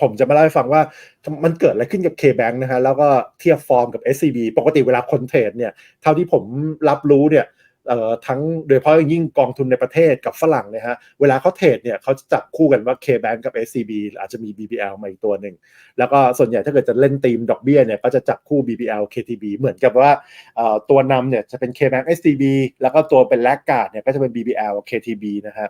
ผมจะมาเล่าให้ฟังว่ามันเกิดอะไรขึ้นกับ K-Bank นะฮะแล้วก็เทียบฟอร์มกับ SCB ปกติเวลาคนเทรดเนี่ยเท่าที่ผมรับรู้เนี่ยทั้งโดยเฉพาะอย่างยิ่งกองทุนในประเทศกับฝรั่งเนี่ยฮะเวลาเขาเทรดเนี่ยเขาจะจับคู่กันว่า K-Bank กับ SCB อาจจะมี BBL มาอีกตัวหนึ่ง แล้วก็ส่วนใหญ่ถ้าเกิดจะเล่นทีมดอกเบี้ยเนี่ยก็จะจับคู่ BBL KTB เหมือนกับว่าตัวนำเนี่ยจะเป็น K-Bank SCB แล้วก็ตัวเป็นแลกการ์ดเนี่ยก็จะเป็น BBL KTB นะฮะ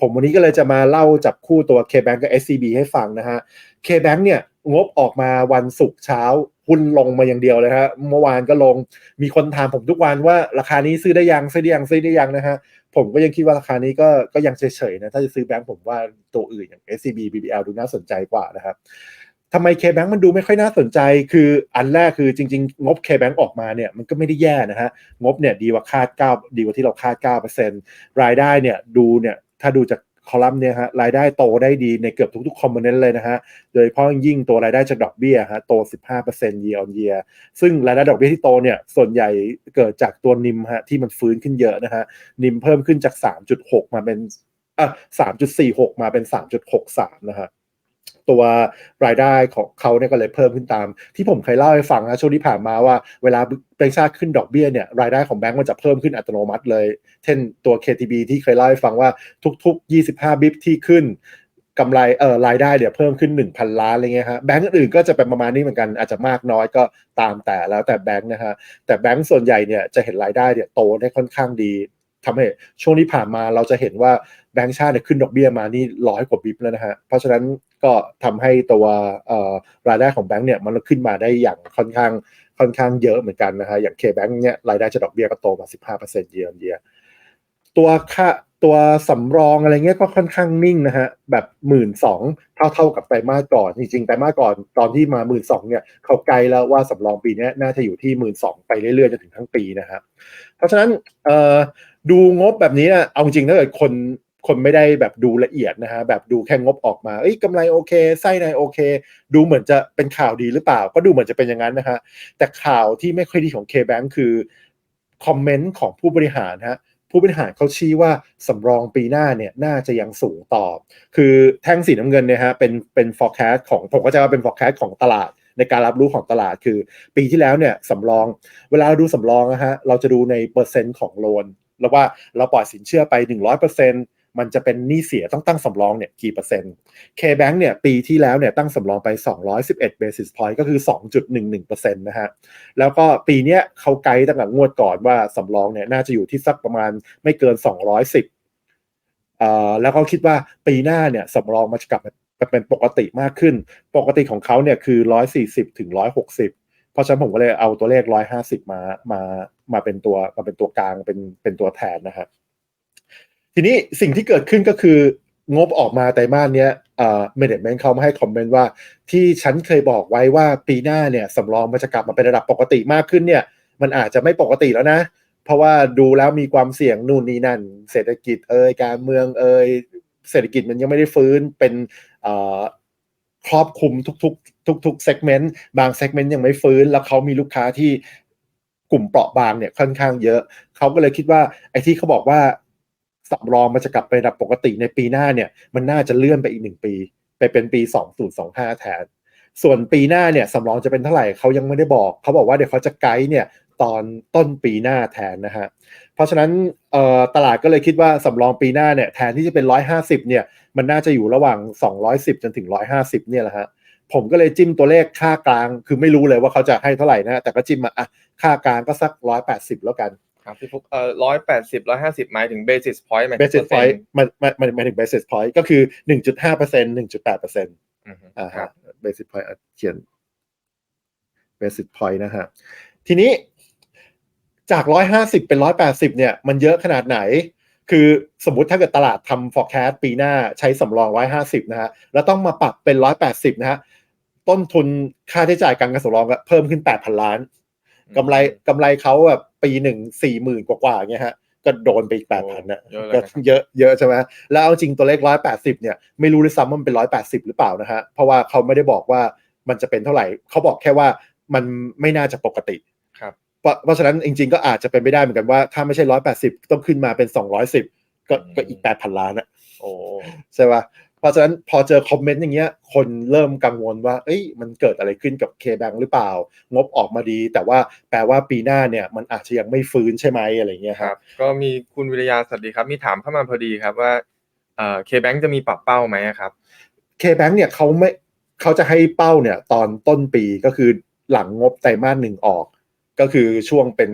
ผมวันนี้ก็เลยจะมาเล่าจับคู่ตัว K-Bank กับ SCB ให้ฟังนะฮะ K-Bank เนี่ยงบออกมาวันศุกร์เช้าหุ้นลงมาอย่างเดียวเลยฮะเมื่อวานก็ลงมีคนถามผมทุกวันว่าราคานี้ซื้อได้ยังซื้อได้ยังซื้อได้ยังนะฮะผมก็ยังคิดว่าราคานี้ก็ก็ยังเฉยๆนะถ้าจะซื้อแบงก์ผมว่าตัวอื่นอย่าง SCB BBL ดูน่าสนใจกว่านะครับทำไม K-Bank มันดูไม่ค่อยน่าสนใจ คืออันแรกคือจริง ๆ งบ K-Bank ออกมาเนี่ยมันก็ไม่ได้แย่นะฮะงบเนี่ยดีกว่าคาด9ดีกว่าที่เราคาด 9%รายได้เนี่ยดูเนี่ย ถ้าดูจากคอลัมน์เนี่ยฮะรายได้โตได้ดีในเกือบทุกๆคอมโพเนนต์เลยนะฮะโดยเฉพาะยิ่งตัวรายได้จากดอกเบี้ยฮะโต 15% year on year ซึ่งรายได้ดอกเบี้ยที่โตเนี่ยส่วนใหญ่เกิดจากตัวนิมฮะที่มันฟื้นขึ้นเยอะนะฮะนิมเพิ่มขึ้นจาก 3.6 มาเป็นอะ3.46 มาเป็น 3.63 นะฮะ ตัวรายได้ของเขาเนี่ยก็เลยเพิ่มขึ้นตาม ที่ผมเคยเล่าให้ฟังนะช่วงที่ผ่านมาว่าเวลาแบงก์ชาติขึ้นดอกเบี้ยเนี่ยรายได้ของแบงก์มันจะเพิ่มขึ้นอัตโนมัติเลย เช่นตัว KTB ที่เคยเล่าให้ฟังว่าทุก ๆ 25 บิปที่ขึ้นกำไรเอ่อรายได้เดี๋ยวเพิ่มขึ้น 1,000 ล้านอะไรเงี้ยฮะแบงก์อื่นก็จะเป็นประมาณนี้เหมือนกันอาจจะมากน้อยก็ตามแต่แล้วแต่แบงก์นะฮะแต่แบงก์ส่วนใหญ่เนี่ยจะเห็นรายได้เนี่ยโตได้ค่อนข้างดี ทำให้ช่วงที่ผ่านมาเราจะเห็นว่าแบงก์ชาติเนี่ยขึ้นดอกเบี้ยมานี่ร้อยกว่าบิปแล้วนะฮะ เพราะฉะนั้นก็ทำให้ตัวรายได้ของแบงก์เนี่ยมันขึ้นมาได้อย่างค่อนข้างค่อนข้างเยอะเหมือนกันนะฮะ อย่างเค.แบงค์เนี่ยรายได้จากดอกเบี้ยก็โตมา 15% year on year ตัวค่า ตัวสำรองอะไรเงี้ยก็ค่อนข้างนิ่งนะฮะแบบหมื่นสองเท่าเท่ากับไตรมาสก่อนจริงๆไตรมาสก่อนตอนที่มาหมื่นสองเนี่ยเขาไกลแล้วว่าสำรองปีนี้น่าจะอยู่ที่หมื่นสองไปเรื่อยๆจนถึงทั้งปีนะครับเพราะฉะนั้นเอ่อดูงบแบบนี้นะเอาจริงถ้าเกิดคนคนไม่ได้แบบดูละเอียดนะฮะแบบดูแค่งบออกมาเอ้ยกำไรโอเคไส้ในโอเค ดูเหมือนจะเป็นข่าวดีหรือเปล่า ก็ดูเหมือนจะเป็นอย่างนั้นนะฮะแต่ข่าวที่ไม่ค่อยดีของ K-Bank คือคอมเมนต์ของผู้บริหารฮะ ผู้บริหารเขาชี้ว่าสำรองปีหน้าเนี่ยน่าจะยังสูงต่อ คือแท่งสีน้ำเงินเนี่ยฮะเป็นเป็น forecast ของผมก็จะว่าเป็น forecast ของตลาดในการรับรู้ของตลาดคือ ปีที่แล้วเนี่ยสำรอง เวลาเราดูสำรองนะฮะเราจะดูในเปอร์เซ็นต์ของโลนแล้วว่าเราปล่อยสินเชื่อไป 100% มันจะเป็นหนี้เสียต้องตั้งสำรองเนี่ยกี่เปอร์เซ็นต์ K-Bank เนี่ยปีที่แล้วเนี่ยตั้งสำรองไป 211 basis point ก็คือ 2.11%นะฮะ แล้วก็ปีเนี้ยเขาไกด์ตั้งแต่งวดก่อนว่าสำรองเนี่ยน่าจะอยู่ที่สักประมาณไม่เกิน 210อ่าแล้วเขาคิดว่าปีหน้าเนี่ยสำรองมันจะกลับมาเป็นปกติมากขึ้น ปกติของเขาเนี่ยคือ 140ถึง160 เพราะฉะนั้นผมก็เลยเอาตัวเลข 150 มา มา มาเป็นตัวมาเป็นตัวกลาง เป็น เป็นตัวแทนนะครับ ทีนี้สิ่งที่เกิดขึ้นก็คืองบออกมาไตรมาสเนี้ยเอ่อเมเนจเมนต์เขามาให้คอมเมนต์ว่า ที่ฉันเคยบอกไว้ว่าปีหน้าเนี่ยสำรองมันจะกลับมาเป็นระดับปกติมากขึ้นเนี่ย มันอาจจะไม่ปกติแล้วนะ เพราะว่าดูแล้วมีความเสี่ยงนู่นนี่นั่น เศรษฐกิจเอ่ยการเมืองเอ่ยเศรษฐกิจมันยังไม่ได้ฟื้นเป็นเอ่อครอบคลุมทุกๆ ทุกๆเซกเมนต์บางเซกเมนต์ยังไม่ฟื้น แล้วเขามีลูกค้าที่กลุ่มเปราะบางเนี่ยค่อนข้างเยอะ เขาก็เลยคิดว่าไอ้ที่เขาบอกว่า สำรองมันจะกลับไประดับปกติในปีหน้าเนี่ย มันน่าจะเลื่อนไปอีกหนึ่งปี ไปเป็นปี 2025 แทน ส่วนปีหน้าเนี่ยสำรองจะเป็นเท่าไหร่เขายังไม่ได้บอก เขาบอกว่าเดี๋ยวเขาจะไกด์เนี่ยตอนต้นปีหน้าแทนนะฮะ เพราะฉะนั้นตลาดก็เลยคิดว่าสำรองปีหน้าเนี่ยแทนที่จะเป็น 150เนี่ยมันน่าจะอยู่ระหว่าง 210 จนถึง 150เนี่ยแหละฮะผมก็เลยจิ้มตัวเลขค่ากลาง คือไม่รู้เลยว่าเขาจะให้เท่าไหร่นะ แต่ก็จิ้มมาอะค่ากลางก็สัก 180 แล้วกัน ครับพี่ฟุกเอ่อร้อยแปดสิบร้อยห้าสิบหมายถึง basis point หมายถึง basis เปอร์เซ็น point ต์มันมันมันหมายถึง basis point ก็คือ1.5เปอร์เซ็นต์1.8เปอร์เซ็นต์อือฮึอ่าครัฮะบ basis point อะเขียน basis point นะฮะทีนี้จาก150เป็น180เนี่ย มันเยอะขนาดไหน คือสมมุติถ้าเกิดตลาดทำ forecast ปีหน้าใช้สำรอง150นะฮะแล้วต้องมาปรับเป็น180นะฮะต้นทุนค่าใช้จ่ายการเงินสำรองก็เพิ่มขึ้น8,000ล้าน กำไรกำไรเขาแบบปีหนึ่งสี่หมื่นกว่าๆเงี้ยฮะก็โดนไปอีกแปดพันนะเยอะเลยก็นะครับ เยอะเยอะใช่ไหมแล้วเอาจริงตัวเลขร้อยแปดสิบเนี่ยไม่รู้เลยซ้ำว่ามันเป็นร้อยแปดสิบหรือเปล่านะฮะเพราะว่าเขาไม่ได้บอกว่ามันจะเป็นเท่าไหร่เขาบอกแค่ว่ามันไม่น่าจะปกติครับ เพราะเพราะฉะนั้นจริงๆก็อาจจะเป็นไปได้เหมือนกันว่าถ้าไม่ใช่ร้อยแปดสิบต้องขึ้นมาเป็นสองร้อยสิบก็ก็อีกแปดพันล้านอะ โอ้ ใช่ป่ะ เพราะฉะนั้นพอเจอคอมเมนต์อย่างเงี้ย คนเริ่มกังวลว่า เอ้ย มันเกิดอะไรขึ้นกับ K-Bank หรือเปล่า งบออกมาดี แต่ว่าแปลว่าปีหน้าเนี่ย มันอาจจะยังไม่ฟื้นใช่ไหมอะไรเงี้ยคครัรับบก็มีคุณวิริยาสวัสดีครับ มีถามเข้ามาพอดีครับว่าเอ่อ K-Bank จะมีปรับเป้าไหมอะครับ K-Bank เนี่ยเขาไม่เขาจะให้เป้าเนี่ยตอนต้นปีก็คือหลังงบไตรมาสหนึ่งออก ก็คือช่วงเป็น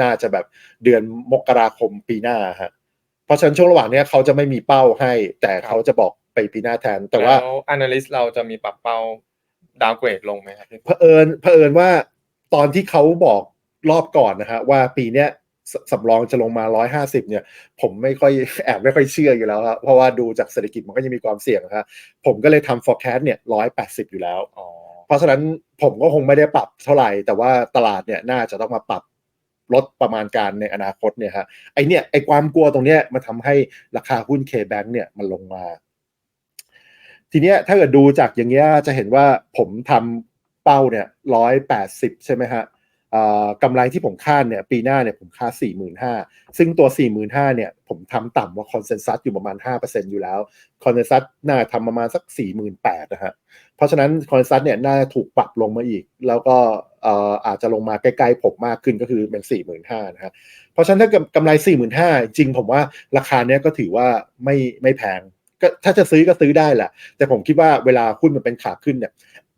น่าจะแบบเดือนมกราคมปีหน้าฮะเพราะฉะนั้นช่วงระหว่างเนี้ยเขาจะไม่มีเป้าให้ แต่เขาจะบอก ไปปีหน้าแทน แต่ว่าแล้ว analyst เราจะมีปรับเป้าดาวเกรดลงไหมครับพี่เผอิญเผอิญว่าตอนที่เขาบอกรอบก่อนนะฮะว่าปีเนี้ยสสำรองจะลงมา 150 เนี่ย ผมไม่ค่อยแอบไม่ค่อยเชื่ออยู่แล้วครับเพราะว่าดูจากเศรษฐกิจมันก็ยังมีความเสี่ยงนะครับผมก็เลยทำ forecast เนี่ย 180 อยู่แล้วอ๋อเพราะฉะนั้นผมก็คงไม่ได้ปรับเท่าไหร่ แต่ว่าตลาดเนี่ยน่าจะต้องมาปรับลดประมาณการในอนาคตเนี่ยฮะไอเนี่ยไอความกลัวตรงเนี้ยมันทำให้ราคาหุ้น K-Bank เนี่ยมันลงมา ทีเนี้ยถ้าเกิดดูจากอย่างเงี้ยจะเห็นว่าผมทำเป้าเนี่ยร้อยแปดสิบใช่ไหมฮะกำไรที่ผมคาดเนี่ยปีหน้าเนี่ยผมคาดสี่หมื่นห้าซึ่งตัวสี่หมื่นห้าเนี่ยผมทำต่ำกว่าคอนเซนแซสอยู่ประมาณห้าเปอร์เซ็นอยู่แล้วคอนเซนแซสน่าทำประมาณสักสี่หมื่นแปดนะฮะเพราะฉะนั้นคอนเซัสเนี่ยน่าถูกปรับลงมาอีก แล้วก็อาจจะลงมาใกล้ๆผมมากขึ้นก็คือเป็นสี่หมื่นห้านะฮะเพราะฉะนั้นถ้ากำไรสี่หมื่นห้าจริงผมว่าราคาเนี้ยก็ถือว่าไม่ไม่แพง ก็ถ้าจะซื้อก็ซื้อได้แหละ แต่ผมคิดว่าเวลาหุ้นมันเป็นขาขึ้นเนี่ย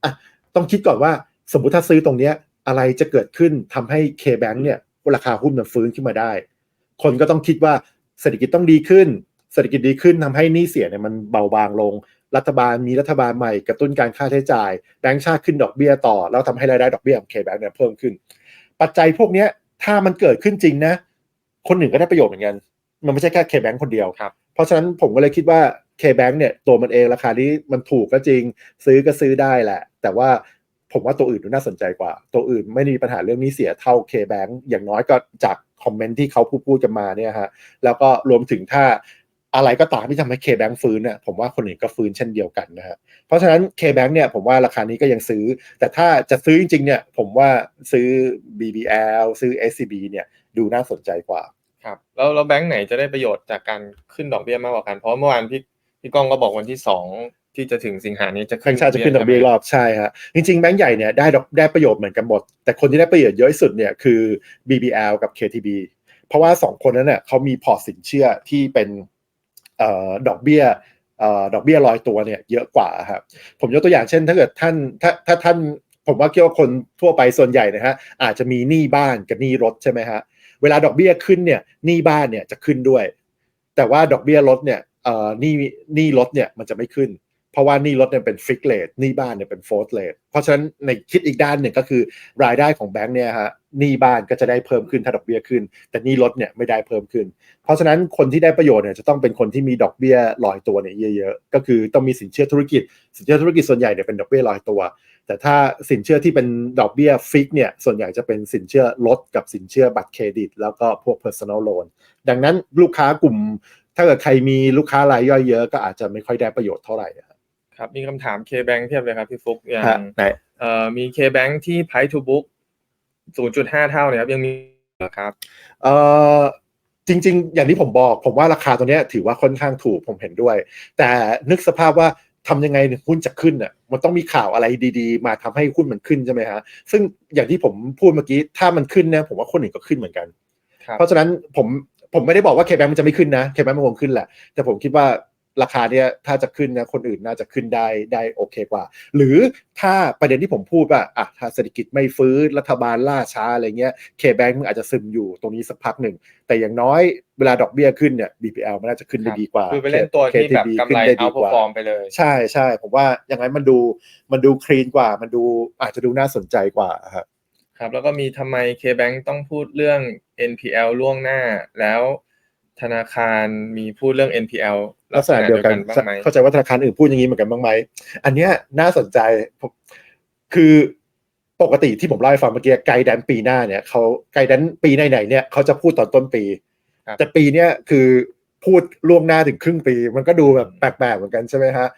อะต้องคิดก่อนว่าสมมุติถ้าซื้อตรงเนี้ยอะไรจะเกิดขึ้นทำให้ K-Bank เนี่ยราคาหุ้นมันฟื้นขึ้นมาได้ คนก็ต้องคิดว่าเศรษฐกิจต้องดีขึ้น เศรษฐกิจดีขึ้นทำให้หนี้เสียเนี่ยมันเบาบางลง รัฐบาลมีรัฐบาลใหม่กระตุ้นการค่าใช้จ่ายแบงก์ชาติขึ้นดอกเบี้ยต่อ แล้วทำให้รายได้ดอกเบี้ยของเคแบงเนี่ยเพิ่มขึ้น ปัจจัยพวกเนี้ยถ้ามันเกิดขึ้นจริงนะ คนหนึ่งก็ได้ประโยชน์เหมือนกัน มันไม่ใช่แค่เคแบงคนเดียวครับเพราะฉะนั้นผมก็เลยคิดว่า K-Bank เนี่ยตัวมันเองราคาที่มันถูกก็จริง ซื้อก็ซื้อได้แหละ แต่ว่าผมว่าตัวอื่นดูน่าสนใจกว่า ตัวอื่นไม่มีปัญหาเรื่องนี้เสียเท่า K-Bank อย่างน้อยก็จากคอมเมนต์ที่เขาพูดพูดกันมาเนี่ยฮะแล้วก็รวมถึงถ้าอะไรก็ตามที่ทำให้ K-Bank ฟื้นเนี่ยผมว่าคนอื่นก็ฟื้นเช่นเดียวกันนะฮะเพราะฉะนั้น K-Bank เนี่ยผมว่าราคานี้ก็ยังซื้อ แต่ถ้าจะซื้อจริงๆเนี่ยผมว่าซื้อ BBL ซื้อ SCB เนี่ยดูน่าสนใจกว่าครับแล้วแล้วแบงก์ไหนจะได้ประโยชน์จากการขึ้นดอกเบี้ยมากกว่ากัน เพราะเมื่อวานพี่ พี่ก้องก็บอกวันที่สองที่จะถึงสิงหานี้จะแบงก์ชาติจะขึ้นดอกเบี้ยอีกรอบใช่ฮะจริงๆแบงก์ใหญ่เนี่ยได้ดอกได้ประโยชน์เหมือนกันหมด แต่คนที่ได้ประโยชน์เยอะที่สุดเนี่ยคือ BBL กับ KTB เพราะว่าสองคนนั้นเนี่ยเขามีพอร์ตสินเชื่อที่เป็นเอ่อดอกเบี้ยเอ่อดอกเบี้ยลอยตัวเนี่ยเยอะกว่าครับผมยกตัวอย่างเช่น ถ้าเกิดท่านถ้าถ้าท่านผมว่าเกี่ยวกับคนทั่วไปส่วนใหญ่นะฮะอาจจะมีหนี้บ้านกับหนี้รถใช่ไหมฮะเวลาดอกเบี้ยขึ้นเนี่ยหนี้บ้านเนี่ยจะขึ้นด้วย แต่ว่าดอกเบี้ยรถเนี่ย เอ่อหนี้หนี้รถเนี่ยมันจะไม่ขึ้น เพราะว่าหนี้รถเนี่ยเป็นฟิกเลทหนี้บ้านเนี่ยเป็นโฟร์เลทเพราะฉะนั้นในคิดอีกด้านหนึ่งก็คือรายได้ของแบงค์เนี่ยฮะหนี้บ้านก็จะได้เพิ่มขึ้นถ้าดอกเบี้ยขึ้น แต่หนี้รถเนี่ยไม่ได้เพิ่มขึ้น เพราะฉะนั้นคนที่ได้ประโยชน์เนี่ยจะต้องเป็นคนที่มีดอกเบี้ยลอยตัวเนี่ยเยอะๆก็คือต้องมีสินเชื่อธุรกิจ สินเชื่อธุรกิจส่วนใหญ่เนี่ยเป็นดอกเบี้ยลอยตัว แต่ถ้าสินเชื่อที่เป็นดอกเบี้ยฟิกเนี่ยส่วนใหญ่จะเป็นสินเชื่อลดกับสินเชื่อบัตรเครดิต แล้วก็พวก personal loan ดังนั้นลูกค้ากลุ่ม ถ้าเกิดใครมีลูกค้ารายย่อยเยอะก็อาจจะไม่ค่อยได้ประโยชน์เท่าไหร่อะครับมีคำถาม K-Bank เทียบเลยครับพี่ฟุกอย่าฮะงไหนเอ่อมี K-Bank ที่ price to book 0.5 เท่าเนี่ยครับยังมีเหรอครับเอ่อจริง ๆ อย่างที่ผมบอก ผมว่าราคาตัวเนี้ยถือว่าค่อนข้างถูกผมเห็นด้วย แต่นึกสภาพว่าทำยังไงถึงหุ้นจะขึ้นอะมันต้องมีข่าวอะไรดีๆ มาทำให้หุ้นมันขึ้นใช่ไหมฮะซึ่งอย่างที่ผมพูดเมื่อกี้ถ้ามันขึ้นเนี่ยผมว่าคนอื่นก็ขึ้นเหมือนกันครับเพราะฉะนั้นผม ผมไม่ได้บอกว่าเคแบงมันจะไม่ขึ้นนะเคแบงมันคงขึ้นแหละ แต่ผมคิดว่าราคาเนี่ยถ้าจะขึ้นนะคนอื่นน่าจะขึ้นได้ได้โอเคกว่า หรือถ้าประเด็นที่ผมพูดว่าอะถ้าเศรษฐกิจไม่ฟื้นรัฐบาลล่าช้าอะไรเงี้ยเคแบงมันอาจจะซึมอยู่ตรงนี้สักพักหนึ่ง แต่อย่างน้อยเวลาดอกเบี้ยขึ้นเนี่ย BPL มันน่าจะขึ้นได้ดีกว่า คือไปเล่นตัวที่แบบ KTB กำไรขึ้นด้ดีเอากว่าฟอร์มไปเลย ใช่ใช่ผมว่าอย่างไรมันดูมันดูคลีนกว่ามันดูอาจจะดูน่าสนใจกว่าครับ ครับแล้วก็มีทำไม K-Bank ต้องพูดเรื่อง NPL ล่วงหน้า แล้วธนาคารมีพูดเรื่อง NPL ลักษณะเดียวกันบ้างไหมเข้าใจว่าธนาคารอื่นพูดอย่างนี้เหมือนกันบ้างไหมอันเนี้ยน่าสนใจผมคือปกติที่ผมเล่าให้ฟังเมื่อกี้ไกด์แดนปีหน้าเนี่ยเขาไกด์แดนปีไหนๆเนี่ยเขาจะพูดตอนต้นปีครับแต่ปีเนี้ยคือพูดล่วงหน้าถึงครึ่งปี มันก็ดูแบบแปลกๆเหมือนกันใช่ไหมฮะ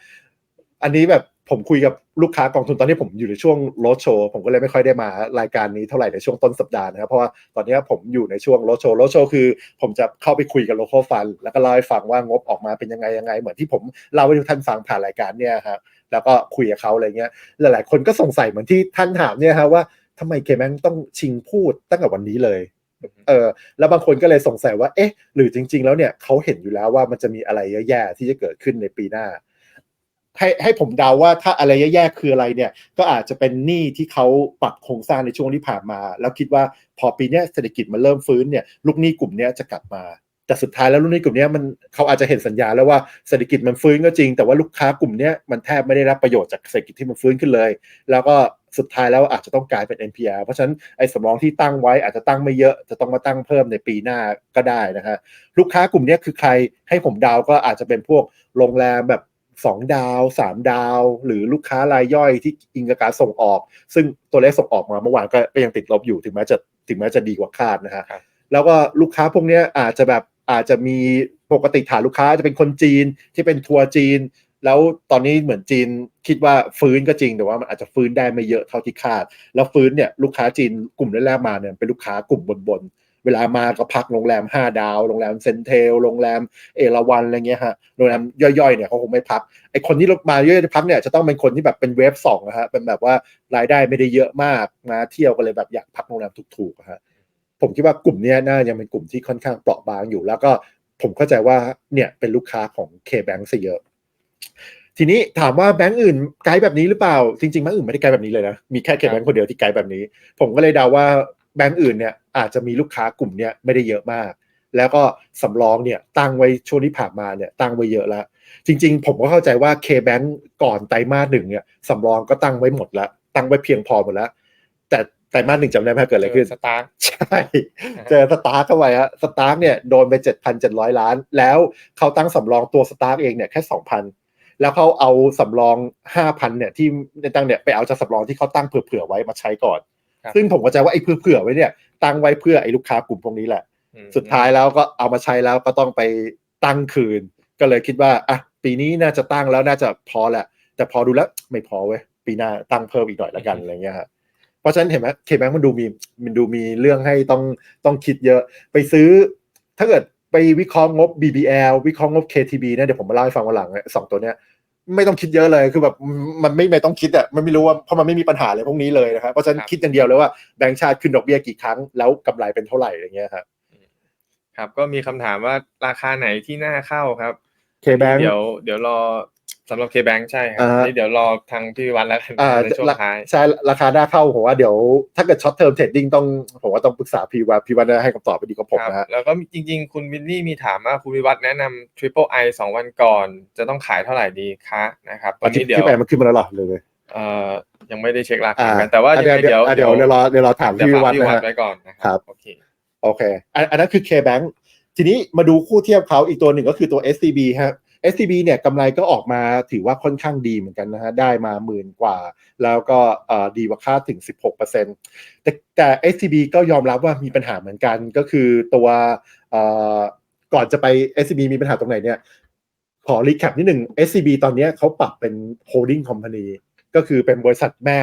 อันนี้แบบ ผมคุยกับลูกค้ากองทุนตอนนี้ผมอยู่ในช่วงโรดโชว์ผมก็เลยไม่ค่อยได้มารายการนี้เท่าไหร่ในช่วงต้นสัปดาห์นะครับเพราะว่าตอนนี้ผมอยู่ในช่วงโรดโชว์โรดโชว์คือ ผมจะเข้าไปคุยกับโลคอลฟันแล้วก็เล่าให้ฟังว่างบออกมาเป็นยังไงยังไง เหมือนที่ผมเล่าให้ทุกท่านฟังผ่านรายการเนี่ยครับแล้วก็คุยกับเขาอะไรเงี้ยหลาย ๆ คนก็สงสัยเหมือนที่ท่านถามเนี่ยครับว่าทำไมเคแมงต้องชิงพูดตั้งแต่วันนี้เลยเออแล้วบางคนก็เลยสงสัยว่าเอ๊ะ หรือจริง ๆ แล้วเนี่ยเขาเห็นอยู่แล้วว่ามันจะมีอะไรแย่ๆที่จะเกิดขึ้นในปีหน้า ให้ให้ผมเดาว่าถ้าอะไรแย่ๆคืออะไรเนี่ย ก็อาจจะเป็นหนี้ที่เขาปรับโครงสร้างในช่วงที่ผ่านมา แล้วคิดว่าพอปีนี้เศรษฐกิจมันเริ่มฟื้นเนี่ยลูกหนี้กลุ่มนี้จะกลับมาแต่สุดท้ายแล้วลูกหนี้กลุ่มนี้มันเขาอาจจะเห็นสัญญาแล้วว่าเศรษฐกิจมันฟื้นก็จริง แต่ว่าลูกค้ากลุ่มนี้มันแทบไม่ได้รับประโยชน์จากเศรษฐกิจที่มันฟื้นขึ้นเลย แล้วก็สุดท้ายแล้วอาจจะต้องกลายเป็น NPL เพราะฉะนั้นไอ้สำรองที่ตั้งไว้อาจจะตั้งไม่เยอะจะต้องมาตั้งเพิ่มในปีหน้าก็ได้นะฮะลูกค้ากลุ่มนี้คือใครให้ผมเดาวก็อาจจะเป็นพวกโรงแรมแบบ 2ดาว3ดาว หรือลูกค้ารายย่อยที่อิงกับการส่งออก ซึ่งตัวเลขส่งออกมาเมื่อวานก็ก็ยังติดลบอยู่ถึงแม้จะถึงแม้จะดีกว่าคาดนะฮะครับแล้วก็ลูกค้าพวกเนี้ยอาจจะแบบอาจจะมีปกติฐานลูกค้าจะเป็นคนจีนที่เป็นทัวร์จีน แล้วตอนนี้เหมือนจีนคิดว่าฟื้นก็จริงแต่ว่ามันอาจจะฟื้นได้ไม่เยอะเท่าที่คาด แล้วฟื้นเนี่ยลูกค้าจีนกลุ่มแรกๆมาเนี่ยเป็นลูกค้ากลุ่มบนๆ เวลามาก็พักโรงแรม 5 ดาว โรงแรมเซนเทล โรงแรมเอราวันอะไรเงี้ยฮะ โรงแรมย่อยๆเนี่ยเขาคงไม่พัก ไอคนที่มาเยอะๆพักเนี่ยจะต้องเป็นคนที่แบบเป็นเวฟสองนะฮะ เป็นแบบว่ารายได้ไม่ได้เยอะมาก มาเที่ยวก็เลยแบบอยากพักโรงแรมถูกๆอะฮะ ผมคิดว่ากลุ่มนี้น่ายังเป็นกลุ่มที่ค่อนข้างเปราะบางอยู่ แล้วก็ผมเข้าใจว่าเนี่ยเป็นลูกค้าของ K-Bank ซะเยอะทีนี้ถามว่าแบงก์อื่นไกด์แบบนี้หรือเปล่า จริงๆแบงก์อื่นไม่ได้ไกด์แบบนี้เลยนะ มีแค่ K-Bank คนเดียวที่ไกด์แบบนี้ ผมก็เลยเดาว่า แบงก์อื่นเนี่ยอาจจะมีลูกค้ากลุ่มเนี้ยไม่ได้เยอะมาก แล้วก็สำรองเนี่ยตั้งไว้ช่วงที่ผ่านมาเนี่ยตั้งไว้เยอะแล้วจริง ๆ ผมก็เข้าใจว่า K-Bank ก่อนไตรมาสหนึ่งเนี่ยสำรองก็ตั้งไว้หมดแล้ว ตั้งไว้เพียงพอหมดแล้ว แต่ไตรมาสหนึ่งจำได้ไหมเกิดอะไรขึ้นสตาร์ทใช่ เจอสตาร์กเข้าไปฮะสตาร์กเนี่ยโดนไป 7,700 ล้าน แล้วเขาตั้งสำรองตัวสตาร์กเองเนี่ยแค่ 2,000 แล้วเขาเอาสำรอง 5,000เนี่ยที่ในตั้งเนี่ยไปเอาจากสำรองที่เขาตั้งเผื่อๆไว้มาใช้ก่อนครับ ซึ่งผมก็จะว่าไอ้เผื่อๆไว้เนี่ยตั้งไว้เพื่อไอ้ลูกค้ากลุ่มพวกนี้แหละอืมสุดท้ายแล้วก็เอามาใช้แล้วก็ต้องไปตั้งคืน ก็เลยคิดว่าอะปีนี้น่าจะตั้งแล้วน่าจะพอแหละ แต่พอดูแล้วไม่พอเว้ยปีหน้าตั้งเพิ่มอีกหน่อยละกันอะไรเงี้ยฮะเพราะฉะนั้นเห็นไหมเคแบงมันดูมีมันดูมีเรื่องให้ต้องต้องคิดเยอะ ไปซื้อ ถ้าเกิดไปวิเคราะห์งบ BBL วิเคราะห์งบ KTB เนี่ยเดี๋ยวผมมาเล่าให้ฟังวันหลังเนี่ยสองตัวเนี้ย ไม่ต้องคิดเยอะเลยคือแบบมันไม่ไม่ต้องคิดอะมันไม่รู้ว่าเพราะมันไม่มีปัญหาเลยพวกนี้เลยนะครับเพราะฉะนั้นครับคิดอย่างเดียวเลยว่าแบงก์ชาติขึ้นดอกเบี้ยกี่ครั้งแล้วกำไรเป็นเท่าไหร่อะไรเงี้ยครับครับ ก็มีคำถามว่าราคาไหนที่น่าเข้าครับ K-Bank เดี๋ยวเดี๋ยวรอ สำหรับ K-Bank ใช่ครับอ่าฮะ นี่เดี๋ยวรอทางพี่วิวัฒน์แล้วกันอ่าในช่วงราท้าย ใช่ราคาหน้าเข้าผมว่าเดี๋ยวถ้าเกิดช็อตเทอมเทรดดิ้งต้องผมว่าต้องปรึกษาพี่ว่าพี่ว่าได้ให้คำตอบไปดีกว่าผมครับนะฮะแล้วก็จริง ๆ คุณวินนี่มีถามว่าคุณวิวัฒน์แนะนำ Triple I สองวันก่อน จะต้องขายเท่าไหร่ดีคะนะครับตอนที่นี้เดี๋ยวที่ไปมันขึ้นมาแล้วเหรอเลยเอ่อยังไม่ได้เช็คราอ่าคากันแต่ว่ายังไงเดี๋เดี๋ยยววเดี๋ยวเดี๋ยวรอเดี๋ยวรอถามเดี๋ยวพี่ฝากวัดพี่นะวัดฮะ ไว้ก่อนนะคครัรับโอเค โอเคอันอันนั้นคือ K-Bank ทีนี้มาดูคู่เทียบเขาอีกตัวหนึ่งก็คือตัว SCB ฮะ SCB เนี่ยกำไรก็ออกมาถือว่าค่อนข้างดีเหมือนกันนะฮะได้มาหมื่นกว่า แล้วก็ดีกว่าคาดถึง 16%แต่แต่ SCB ก็ยอมรับว่ามีปัญหาเหมือนกันก็คือตัวก่อนจะไป SCB มีปัญหาตรงไหนเนี่ยขอรีแคปนิดหนึ่ง SCB ตอนนี้เขาปรับเป็น holding company ก็คือเป็นบริษัทแม่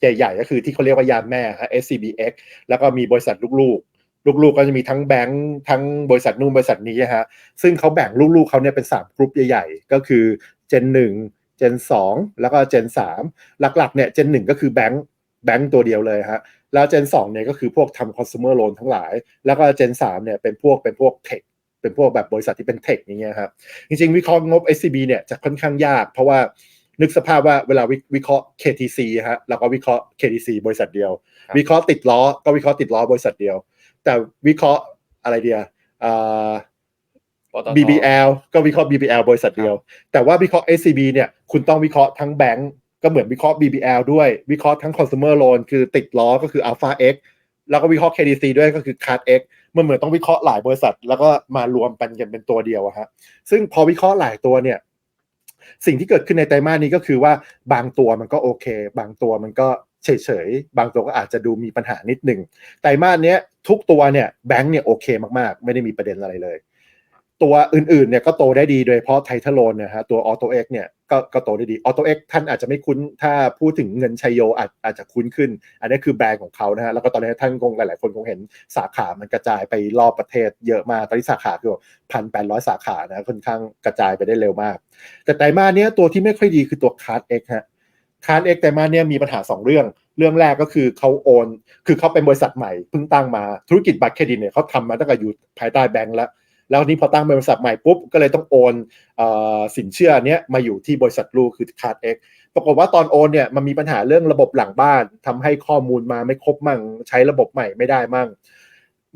ใหญ่ๆ ก็คือที่เขาเรียกว่ายานแม่ฮะ SCBX แล้วก็มีบริษัทลูกๆ ลูกๆก็จะมีทั้งแบงค์ทั้งบริษัทนู่นบริษัทนี้ฮะซึ่งเขาแบ่งลูกๆเขาเนี่ยเป็น3กลุ่มใหญ่ๆ ก็คือ Gen 1 Gen 2แล้วก็ Gen 3หลักๆเนี่ย Gen 1ก็คือแบงค์แบงค์ตัวเดียวเลยฮะแล้ว Gen 2เนี่ยก็คือพวกทำ consumer loan ทั้งหลาย แล้วก็ Gen 3เนี่ยเป็นพวกเป็นพวกเทคเป็นพวกแบบบริษัทที่เป็นเทคอย่างเงี้ยครับจริงๆ วิเคราะห์งบ SCB เนี่ยจะค่อนข้างยาก เพราะว่านึกสภาพว่าเวลาวิวิเคราะห์ KTC ฮะแล้วก็วิเคราะห์ KTC บริษัทเดียวครับวิเคราะห์ติดล้อก็วิเคราะห์ติดล้อบริษัทเดียว แต่วิเคราะห์อะไรเดียอ่าปตท BBL ก็วิเคราะห์ BBL บริษัทเดียว แต่ว่าวิเคราะห์ SCB เนี่ยคุณต้องวิเคราะห์ทั้งแบงก์ก็เหมือนวิเคราะห์ BBL ด้วยวิเคราะห์ทั้ง consumer loan คือติดล้อก็คือ Alpha X แล้วก็วิเคราะห์ KDC ด้วยก็คือ Card X มันเหมือนต้องวิเคราะห์หลายบริษัท แล้วก็มารวมกันกันเป็นตัวเดียวอะฮะซึ่งพอวิเคราะห์หลายตัวเนี่ยสิ่งที่เกิดขึ้นในไตรมาสนี้ก็คือว่าบางตัวมันก็โอเค บางตัวมันก็ เฉยๆ บางตัวก็อาจจะดูมีปัญหานิดหนึ่งไตรมาสเนี้ยทุกตัวเนี่ยแบงก์เนี่ยโอเคมากๆ ไม่ได้มีประเด็นอะไรเลย ตัวอื่นๆเนี่ยก็โตได้ดีโดยเฉพาะไทเทโลนนะฮะตัว Auto X เนี่ยก็ก็โตได้ดี Auto X ท่านอาจจะไม่คุ้นถ้าพูดถึงเงินชัยโยอาจอาจจะคุ้นขึ้น อันนี้คือแบรนด์ของเขานะฮะแล้วก็ตอนนี้ท่านคงหลายๆ คนคงเห็นสาขามันกระจายไปรอบประเทศเยอะมากตอนนี้สาขาคือพันแปดร้อยสาขานะค่อนข้างกระจายไปได้เร็วมาก แต่ไตรมาสเนี้ยตัวที่ไม่ค่อยดีคือตัวคาร์ดเอ็กฮะ คาร์ดเอ็กไตรมาเนี้ยมีปัญหา 2 เรื่อง เรื่องแรกก็คือเขาโอน คือเขาเป็นบริษัทใหม่เพิ่งตั้งมาธุรกิจบัตรเครดิตเนี่ยเขาทำมาตั้งแต่อยู่ภายใต้แบงก์แล้ว แล้วนี้พอตั้งเป็นบริษัทใหม่ปุ๊บก็เลยต้องโอนอสินเชื่อเนี้ยมาอยู่ที่บริษัทลูกคือคาร์ดเอ็กปรากฏว่าตอนโอนเนี่ยมันมีปัญหาเรื่องระบบหลังบ้านทำให้ข้อมูลมาไม่ครบมั่ง ใช้ระบบใหม่ไม่ได้มั่ง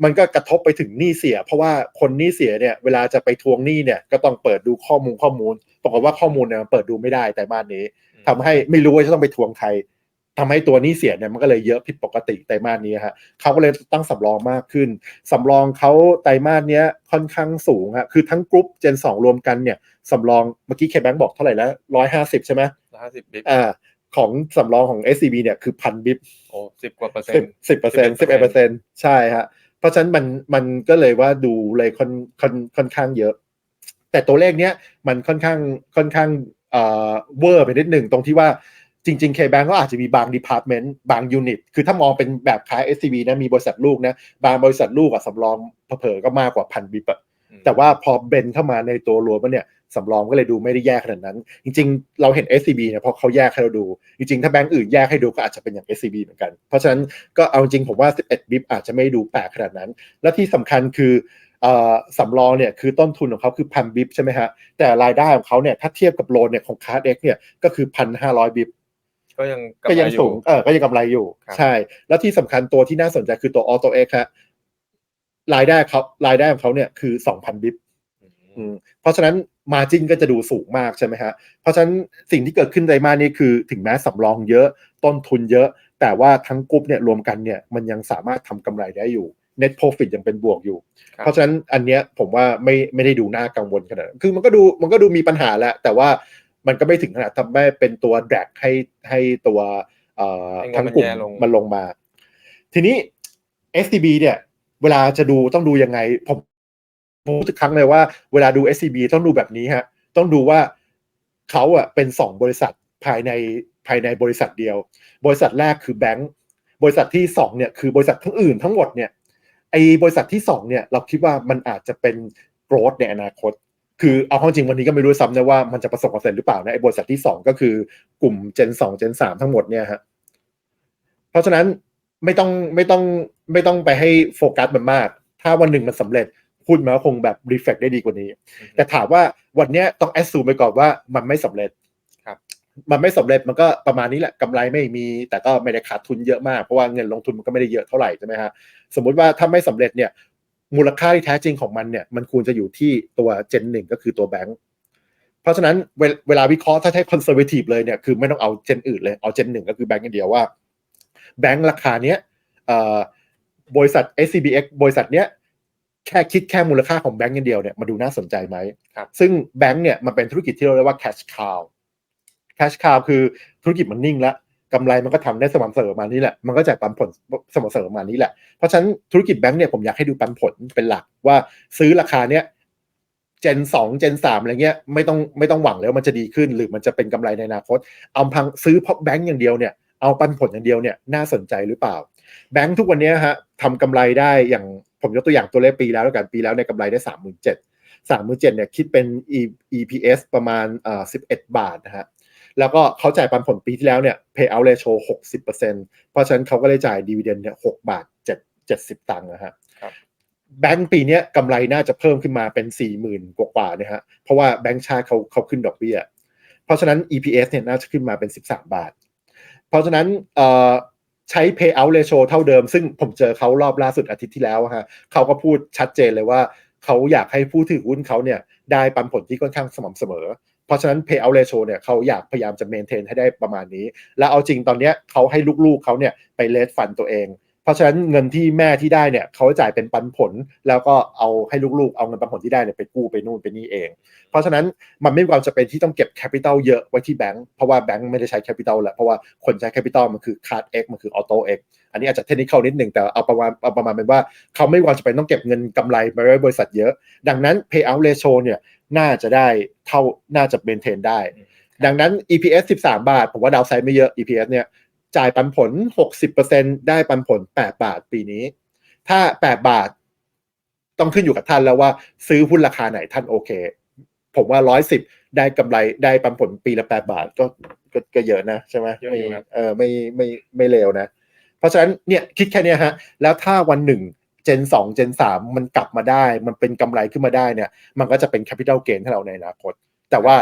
มันก็กระทบไปถึงหนี้เสีย เพราะว่าคนหนี้เสียเนี่ยเวลาจะไปทวงหนี้เนี่ยก็ต้องเปิดดูข้อมูลข้อมูลปรากฏว่าข้อมูลเนี่ยมันเปิดดูไม่ได้แต่บ้านนี้ทำให้ไม่รู้ว่าจะต้องไปทวงใครทำให้ตัวหนี้เสียเนี่ยมันก็เลยเยอะผิดปกติไตรมาสนี้ฮะเขาก็เลยตั้งสำรองมากขึ้น สำรองเขาไตรมาสเนี้ยค่อนข้างสูงฮะคือทั้งกรุ๊ปเจนสองรวมกันเนี่ยสำรองเมื่อกี้เคแบงค์บอกเท่าไหร่แล้วร้อยห้าสิบใช่ไหมห้าสิบบิปอ่าของสำรองของ SCB เนี่ยคือพันบิปโอ้สิบกว่าเปอร์เซ็นสิบต์สิบเปอร์เซ็นต์สิบเอ็ดเปอร์เซ็นต์ใช่ฮะ เพราะฉะนั้นมันมันก็เลยว่าดูเลยค่อนค่อนค่อนข้างเยอะ แต่ตัวเลขเนี้ยมันค่อนข้างค่อนข้างเอ่อเวอร์ไปนิดหนึ่งตรงที่ว่าจริงๆ K-Bank ก็อาจจะมีบาง department บาง unit คือถ้ามองเป็นแบบคล้าย SCB นะมีบริษัทลูกนะบางบริษัทลูกอะสำรองเผลอๆก็มากกว่าพันบิปอะแต่ว่าพอเบนเข้ามาในตัวรวมแล้วเนี่ย สำรองก็เลยดูไม่ได้แยกขนาดนั้น จริง ๆ เราเห็น SCB เนี่ยพอเขาแยกให้เราดู จริง ๆ ถ้าแบงก์อื่นแยกให้ดูก็อาจจะเป็นอย่าง SCB เหมือนกัน เพราะฉะนั้นก็เอาจริงผมว่า 11 บิปอาจจะไม่ดูแปลกขนาดนั้น และที่สำคัญคือเอ่อสำรองเนี่ยคือต้นทุนของเขาคือพันบิปใช่ไหมฮะ แต่รายได้ของเขาเนี่ยถ้าเทียบกับโลนเนี่ยของคาร์ดเอ็กเนี่ยก็คือพันห้าร้อยบิปก็ยังก็ยังำไรอสูงเออก็ยังกำไรอยู่ครับใช่ แล้วที่สำคัญตัวที่น่าสนใจคือตัว Auto X ฮะรายได้เขารายได้ของเขาเนี่ยคือ2,000บิปอืม เพราะฉะนั้นมาจินก็จะดูสูงมากใช่ไหมฮะเพราะฉะนั้นสิ่งที่เกิดขึ้นไตรมาสนี้คือถึงแม้สำรองเยอะต้นทุนเยอะ แต่ว่าทั้งกรุ๊ปเนี่ยรวมกันเนี่ยมันยังสามารถทำกำไรได้อยู่ net profit ยังเป็นบวกอยู่ครับเพราะฉะนั้นอันเนี้ยผมว่าไม่ไม่ได้ดูน่ากังวลขนาดนั้นคือมันก็ดูมันก็ดูมีปัญหาแหละแต่ว่ามันก็ไม่ถึงขนาดทำให้เป็นตัวแดกให้ให้ตัวเอ่อให้งบทั้งกลุ่มมันแย่ลงมันลงมา ทีนี้ STB เนี่ยเวลาจะดูต้องดูยังไง ผมผม พูดทุกครั้งเลยว่าเวลาดู SCB ต้องดูแบบนี้ฮะ ต้องดูว่าเขาอะเป็นสองบริษัทภายในภายในบริษัทเดียว บริษัทแรกคือแบงก์บริษัทที่สองเนี่ยคือบริษัททั้งอื่นทั้งหมดเนี่ยไอ้บริษัทที่สองเนี่ยเราคิดว่ามันอาจจะเป็นโกรดในอนาคต คือเอาความจริงวันนี้ก็ไม่รู้ซ้ำนะว่ามันจะประสบความสำเร็จหรือเปล่านะไอ้บริษัทที่สองก็คือกลุ่ม Gen 2 Gen 3 ทั้งหมดเนี่ยฮะเพราะฉะนั้นไม่ต้องไม่ต้องไม่ต้องไปให้โฟกัสมันมาก ถ้าวันหนึ่งมันสำเร็จ พูดมาก็คงแบบรีเฟกได้ดีกว่านี้ แต่ถามว่าวันเนี้ยต้องแอสซูมไปก่อนว่ามันไม่สำเร็จครับ มันไม่สำเร็จมันก็ประมาณนี้แหละกำไรไม่มี แต่ก็ไม่ได้ขาดทุนเยอะมากเพราะว่าเงินลงทุนมันก็ไม่ได้เยอะเท่าไหร่ใช่ไหมฮะสมมุติว่าถ้าไม่สำเร็จเนี่ยมูลค่าที่แท้จริงของมันเนี่ยมันควรจะอยู่ที่ตัวเจนหนึ่งก็คือตัวแบงก์เพราะฉะนั้นเวลเวลาวิเคราะห์ถ้าใช้คอนเซอร์เวทีฟเลยเนี่ยคือไม่ต้องเอาเจนอื่นเลยเอาเจนหนึ่งก็คือแบงก์อย่างเดียวว่าแบงก์ราคาเนี้ยเอ่อบริษัท SCBX บริษัทเนี้ย แค่คิดแค่มูลค่าของแบงก์อย่างเดียวเนี่ยมาดูน่าสนใจไหมครับซึ่งแบงก์เนี่ยมันเป็นธุรกิจที่เราเรียกว่า cash cow cash cow คือธุรกิจมันนิ่งแล้วกำไรมันก็ทำได้สม่ำเสมอมานี่แหละ มันก็จ่ายปันผลสม่ำเสมอมานี่แหละ เพราะฉะนั้นธุรกิจแบงก์เนี่ยผมอยากให้ดูปันผลเป็นหลักว่าซื้อราคาเนี้ยเจนสองเจนสามอะไรเงี้ยไม่ต้องไม่ต้องหวังแล้วามันจะดีขึ้น หรือมันจะเป็นกำไรในอนาคต เอาพังซื้อเพราะแบงก์อย่างเดียวเนี่ยเอาปันผลอย่างเดียวเนี่ยน่าสนใจหรือเปล่า แบงก์ทุกวันเนี้ยฮะทำกำไรได้อย่าง ผมยกตัวอย่างตัวเลขปีแล้วแล้วกันปีแล้วในยกำไรได้สามหมื่นเจ็ดสามหมื่นเจ็ดเนี่ยคิดเป็น E- EPS ประมาณเอ่อสิบเอ็ดบาทนะฮะแล้วก็เขาจ่ายปันผลปีที่แล้วเนี่ย payout ratio หกสิบเปอร์เซ็นเพราะฉะนั้นเขาก็เลยจ่ายดีเวเดนเนี่ยหกบาทเจ็ดเจ็ดสิบตังค์นะฮะครับแบงก์ปีเนี้ยกำไรน่าจะเพิ่มขึ้นมาเป็นสี่หมื่นกว่าๆนะฮะเพราะว่าแบงก์ชาติเขาเขาขึ้นดอกเบี้ย เพราะฉะนั้น EPS เนี่ยน่าจะขึ้นมาเป็น 13 บาท เพราะฉะนั้นเอ่อ ใช้ payout ratio เท่าเดิม ซึ่งผมเจอเขารอบล่าสุดอาทิตย์ที่แล้วฮะเขาก็พูดชัดเจนเลยว่า เขาอยากให้ผู้ถือหุ้นเขาเนี่ยได้ปันผลที่ค่อนข้างสม่ำเสมอ เพราะฉะนั้น payout ratio เนี่ยเขาอยากพยายามจะ maintain ให้ได้ประมาณนี้ แล้วเอาจริงตอนเนี้ยเขาให้ลูกๆเขาเนี่ยไปเลดฟันตัวเอง ราะฉะนั้นเงินที่แม่ที่ได้เนี่ยเขาจ่ายเป็นปันผลแล้วก็เอาให้ลูกๆ เอาเงินปันผลที่ได้เนี่ยไปกู้ไปนู่นไปนี่เอง เพราะฉะนั้นมันไม่มีความจำเป็นที่ต้องเก็บแคปิตอลเยอะไว้ที่แบงก์เพราะว่าแบงก์ไม่ได้ใช้แคปิตอลแล้วเพราะว่าคนใช้แคปิตอลมันคือคาร์ดเอ็กมันคือออโต้เอ็กอันนี้อาจจะเทคนิคนิดหนึ่งแต่เอาประมาณเอาประมาณเป็นว่าเขาไม่มีความจำเป็นต้องเก็บเงินกำไรมาไว้บริษัทเยอะ ดังนั้น payout ratio เนี่ยน่าจะได้เท่าน่าจะเมนเทนได้ ดังนั้น EPS 13 บาท ผมว่าดาวไซด์ไม่เยอะ EPS เนี่ย จ่ายปันผล 60%ได้ปันผล 8 บาทปีนี้ ถ้า 8 บาท ต้องขึ้นอยู่กับท่านแล้วว่า ซื้อหุ้นราคาไหนท่านโอเค ผมว่า 110 ได้กำไรได้ปันผลปีละ 8 บาทก็ก็ก็เยอะนะใช่ไหมเยอะไม่อยู่ครับเออไม่ไม่ไม่เลวนะ เพราะฉะนั้นเนี่ยคิดแค่เนี้ยฮะ แล้วถ้าวันหนึ่งเจนสองเจนสามมันกลับมาได้ มันเป็นกำไรขึ้นมาได้เนี่ย มันก็จะเป็นแคปิตอลเกนให้เราในอนาคต แต่ว่า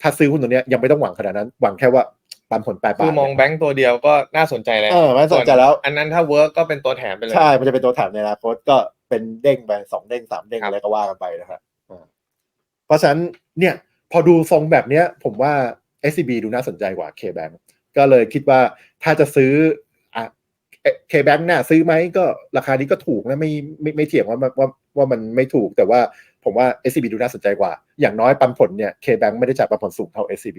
ถ้าซื้อหุ้นตัวเนี้ยยังไม่ต้องหวังขนาดนั้น หวังแค่ว่า ปันผลแปดบาทคือมองแบงก์ตัวเดียวก็น่าสนใจแล้วเออน่าสนใจแล้วส่นอันนั้นถ้าเวิร์กก็เป็นตัวแถมไปเลย ใช่ มันจะเป็นตัวถามในอนาคตก็เป็นเด้งไปสองเด้งสามเด้งครับอะไรก็ว่ากันไปนะครับอ่าเพราะฉะนั้นเนี่ยพอดูทรงแบบเนี้ย ผมว่า SCB ดูน่าสนใจกว่า KBank ก็เลยคิดว่าถ้าจะซื้ออะ KBank น่ะซื้อไหมก็ราคานี้ก็ถูกนะไม่ไม่ไม่เถียงว่าว่าว่าว่ามันไม่ถูกแต่ว่าผมว่า SCB ดูน่าสนใจกว่า อย่างน้อยปันผลเนี่ย KBank ไม่ได้จ่ายปันผลสูงเท่า SCB